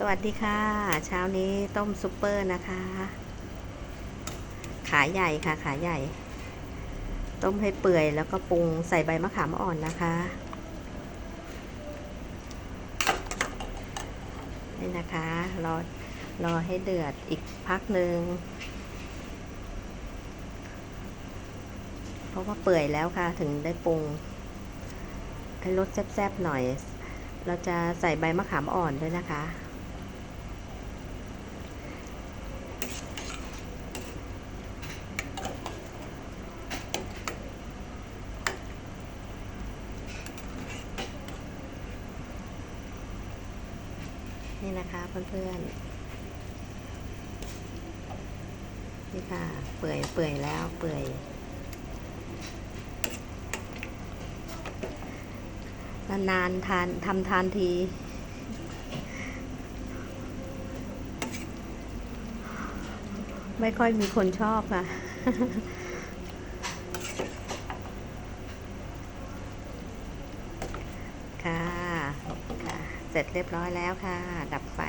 สวัสดีค่ะ เช้านี้ต้มซุปเปอร์นะคะ ขาใหญ่ค่ะ ขาใหญ่ ต้มให้เปื่อยแล้วก็ปรุงใส่ใบมะขามอ่อนนะคะ นี่นะคะ รอ รอให้เดือดอีกพักหนึ่ง เพราะว่าเปื่อยแล้วค่ะ ถึงได้ปรุง ให้รสแซ่บๆหน่อยเราจะใส่ใบมะขามอ่อนด้วยนะคะ นี่นะคะเพื่อนๆ นี่ค่ะ เปื่อยเปื่อยแล้วเปื่อย นานๆทานทำทานทีไม่ค่อยมีคนชอบค่ะ ค่ะค่ะ เสร็จเรียบร้อยแล้วค่ะ ดับไฟ